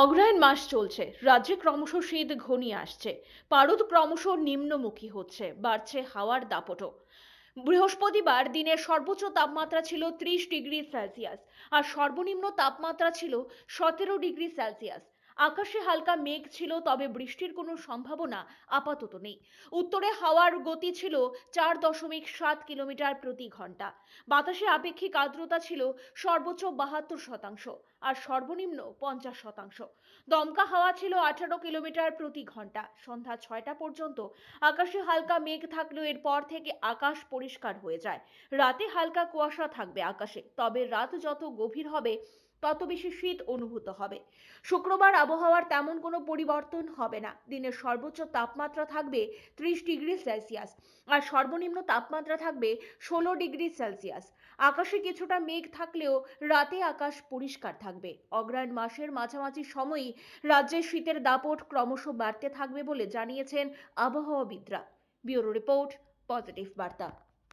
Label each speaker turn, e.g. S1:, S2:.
S1: অগ্রহায়ণ মাস চলছে। রাজ্যে ক্রমশ শীত ঘনিয়ে আসছে। পারদ ক্রমশ নিম্নমুখী হচ্ছে। বাড়ছে হাওয়ার দাপটও। বৃহস্পতিবার দিনের সর্বোচ্চ তাপমাত্রা ছিল ত্রিশ ডিগ্রি সেলসিয়াস আর সর্বনিম্ন তাপমাত্রা ছিল সতেরো ডিগ্রি সেলসিয়াস। আকাশে হালকা মেঘ ছিল, তবে বৃষ্টির কোনো সম্ভাবনা আপাতত নেই। উত্তরে হাওয়ার গতি ছিল চার দশমিক সাত কিলোমিটার প্রতি ঘণ্টা। বাতাসে আপেক্ষিক আর্দ্রতা ছিল সর্বোচ্চ বাহাত্তর শতাংশ আর সর্বনিম্ন পঞ্চাশ শতাংশ। দমকা হাওয়া ছিল আঠারো কিলোমিটার প্রতি ঘণ্টা। সন্ধ্যা ছয়টা পর্যন্ত আকাশে হালকা মেঘ থাকলেও এরপর থেকে আকাশ পরিষ্কার হয়ে যায়। রাতে হালকা কুয়াশা থাকবে আকাশে, তবে রাত যত গভীর হবে তত বেশি শীত অনুভূত হবে। শুক্রবার আবহাওয়ার তেমন কোনো পরিবর্তন হবে না। দিনের সর্বোচ্চ তাপমাত্রা থাকবে ত্রিশ ডিগ্রি সেলসিয়াস আর সর্বনিম্ন তাপমাত্রা থাকবে ষোলো ডিগ্রি সেলসিয়াস। আকাশে কিছুটা মেঘ থাকলেও রাতে আকাশ পরিষ্কার থাকবে। অগ্রায়ণ মাসের মাঝামাঝি সময়ই রাজ্যে শীতের দাপট ক্রমশ বাড়তে থাকবে বলে জানিয়েছেন আবহাওয়াবিদরা। ব্যুরো রিপোর্ট, পজিটিভ বার্তা।